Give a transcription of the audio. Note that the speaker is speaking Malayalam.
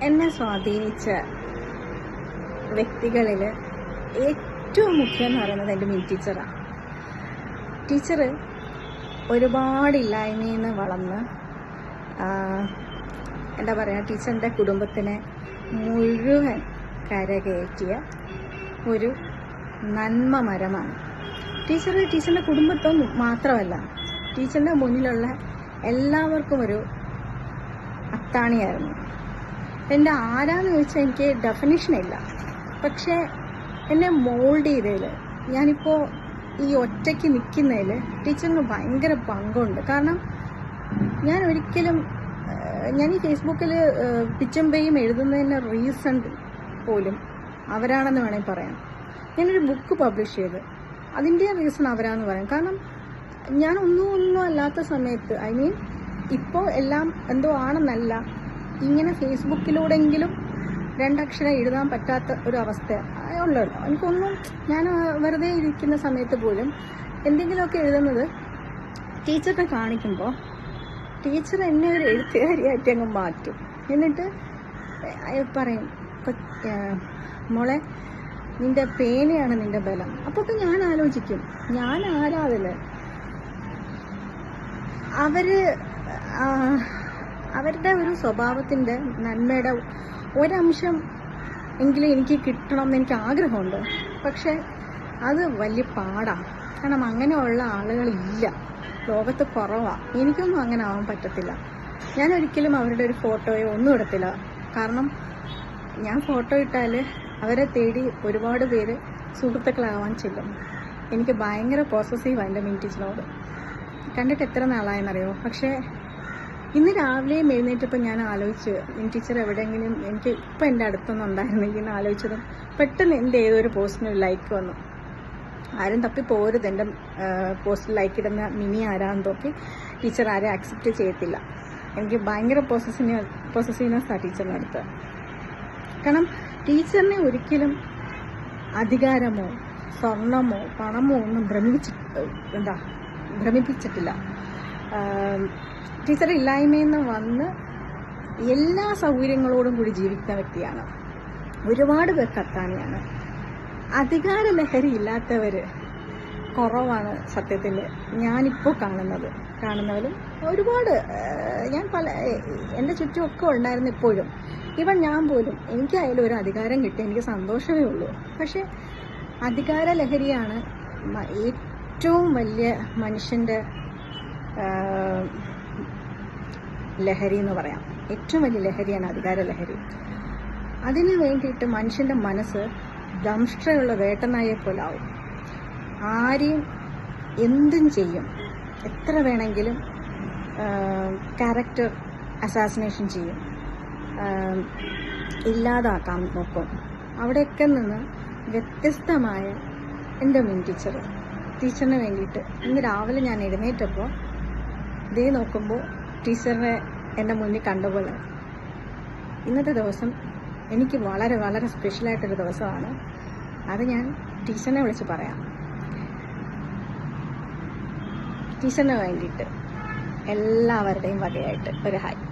എന്നെ സ്വാധീനിച്ച വ്യക്തികളിൽ ഏറ്റവും മുഖ്യം എന്ന് പറയുന്നത് എന്റെ മീൻ ടീച്ചറാണ് ടീച്ചർ ഒരുപാട് ഇല്ലായ്മയിൽ നിന്ന് വളർന്ന് എന്താ പറയുക ടീച്ചറിന്റെ കുടുംബത്തിനെ മുഴുവൻ കരകയറ്റിയ ഒരു നന്മ മരമാണ്. ടീച്ചർ ടീച്ചറിന്റെ കുടുംബത്വം മാത്രമല്ല ടീച്ചറിന്റെ മുന്നിലുള്ള എല്ലാവർക്കും ഒരു അത്താണിയായിരുന്നു. എന്റെ ആരാന്ന് ചോദിച്ചാൽ എനിക്ക് ഡെഫിനിഷൻ ഇല്ല. പക്ഷേ എന്നെ മോൾഡ് ചെയ്തതിൽ ഞാനിപ്പോൾ ഈ ഒറ്റയ്ക്ക് നിൽക്കുന്നതിൽ ടീച്ചറിന് ഭയങ്കര പങ്കുണ്ട്. കാരണം ഞാൻ ഒരിക്കലും ഞാൻ ഈ ഫേസ്ബുക്കിൽ പിച്ചും പേയും എഴുതുന്നതിന്റെ റീസൺ പോലും അവരാണെന്ന് വേണമെങ്കിൽ പറയാം. ഞാനൊരു ബുക്ക് പബ്ലിഷ് ചെയ്ത്. അതിന്റെ റീസൺ അവരാണെന്ന് പറയാം. കാരണം ഞാൻ ഒന്നും ഒന്നും അല്ലാത്ത സമയത്ത് ഐ മീൻ ഇപ്പോൾ എല്ലാം എന്തോ ആണെന്നല്ല ഇങ്ങനെ ഫേസ്ബുക്കിലൂടെങ്കിലും രണ്ടക്ഷരം എഴുതാൻ പറ്റാത്ത ഒരു അവസ്ഥ. ഉള്ളല്ലോ എനിക്കൊന്നും ഞാൻ വെറുതെ ഇരിക്കുന്ന സമയത്ത് പോലും എന്തെങ്കിലുമൊക്കെ എഴുതുന്നത് ടീച്ചറിനെ കാണിക്കുമ്പോൾ ടീച്ചർ എന്നെ ഒരു എഴുത്തുകാരിയായിട്ട് അങ്ങ് മാറ്റും. എന്നിട്ട് പറയും മോളെ നിന്റെ പേനയാണ് നിന്റെ ബലം. അപ്പൊക്കെ ഞാൻ ആലോചിക്കും ഞാൻ ആരാ അതിൽ? അവർ അവരുടെ ഒരു സ്വഭാവത്തിന്റെ നന്മയുടെ ഒരംശം എങ്കിലും എനിക്ക് കിട്ടണം എന്ന് എനിക്ക് ആഗ്രഹമുണ്ട്. പക്ഷെ അത് വലിയ പാടാണ് കാരണം അങ്ങനെയുള്ള ആളുകളില്ല. ലോകത്ത് കുറവാണ് എനിക്കൊന്നും അങ്ങനെ ആവാൻ പറ്റത്തില്ല. ഞാൻ ഒരിക്കലും അവരുടെ ഒരു ഫോട്ടോയോ ഒന്നും എടുത്തില്ല കാരണം ഞാൻ ഫോട്ടോ ഇട്ടാൽ അവരെ തേടി ഒരുപാട് പേര് സുഹൃത്തുക്കളാവാൻ ചെല്ലും. എനിക്ക് ഭയങ്കര പോസസീവാണ് എന്റെ മിൻ ടീച്ചറിനോട് കണ്ടിട്ട് എത്ര നാളായെന്നറിയോ? പക്ഷേ ഇന്ന് രാവിലെ എഴുന്നേറ്റപ്പോൾ ഞാൻ ആലോചിച്ചു മിൻ ടീച്ചർ എവിടെയെങ്കിലും എനിക്ക് ഇപ്പം എന്റെ അടുത്തൊന്നും ഉണ്ടായിരുന്നെങ്കിൽ എന്ന് ആലോചിച്ചതും പെട്ടെന്ന് എന്റെ ഏതൊരു പോസ്റ്റിന് ഒരു ലൈക്ക് വന്നു. ആരും തപ്പി പോരുത്. എന്റെ പോസ്റ്റിൽ ലൈക്ക് ഇടുന്ന മിനി ആരാന്ന് തോക്കി ടീച്ചർ ആരും അക്സെപ്റ്റ് ചെയ്യത്തില്ല. എനിക്ക് ഭയങ്കര പോസസീവ് പോസസീവ്നെസ്സാണ് ടീച്ചറിന്റെ അടുത്ത്. കാരണം ടീച്ചറിനെ ഒരിക്കലും അധികാരമോ സ്വർണമോ പണമോ ഒന്നും ഭ്രമിച്ചിട്ട് എന്താ ഭ്രമിപ്പിച്ചിട്ടില്ല. ടീച്ചർ ഇല്ലായ്മയിൽ നിന്ന് വന്ന് എല്ലാ സൗകര്യങ്ങളോടും കൂടി ജീവിക്കുന്ന വ്യക്തിയാണ്. ഒരുപാട് പേർക്ക് അത്താണിയാണ് അധികാര ലഹരി ഇല്ലാത്തവർ കുറവാണ് സത്യത്തിൽ ഞാനിപ്പോൾ കാണുന്നത്. കാണുന്നവരും ഒരുപാട് ഞാൻ പല എന്റെ ചുറ്റുമൊക്കെ ഉണ്ടായിരുന്നു ഇപ്പോഴും. ഇവൻ ഞാൻ പോലും എനിക്കായാലും ഒരു അധികാരം കിട്ടി എനിക്ക് സന്തോഷമേ ഉള്ളൂ. പക്ഷേ അധികാര ലഹരിയാണ് ഏറ്റവും വലിയ മനുഷ്യന്റെ ലഹരി എന്ന് പറയാം. ഏറ്റവും വലിയ ലഹരിയാണ് അധികാര ലഹരി. അതിനു വേണ്ടിയിട്ട് മനുഷ്യന്റെ മനസ്സ് ദംഷ്ട്രയുള്ള വേട്ടനായെ പോലെ ആവും ആരെയും എന്തും ചെയ്യും. എത്ര വേണമെങ്കിലും ക്യാരക്ടർ അസാസിനേഷൻ ചെയ്യും. ഇല്ലാതാക്കാൻ നോക്കും. അവിടെയൊക്കെ നിന്ന് വ്യത്യസ്തമായ എന്റെ മീൻ ടീച്ചർ ടീച്ചറിന് വേണ്ടിയിട്ട് ഇന്ന് രാവിലെ ഞാൻ എഴുന്നേറ്റപ്പോൾ ഇതേ നോക്കുമ്പോൾ ടീച്ചറിനെ എന്റെ മുന്നിൽ കണ്ടുപോലെ. ഇന്നത്തെ ദിവസം എനിക്ക് വളരെ വളരെ സ്പെഷ്യലായിട്ടൊരു ദിവസമാണ്. അത് ഞാൻ ടീച്ചറിനെ വിളിച്ച് പറയാം. ടീച്ചറിന് വേണ്ടിയിട്ട് എല്ലാവരുടെയും വകയായിട്ട് ഒരു ഹായ്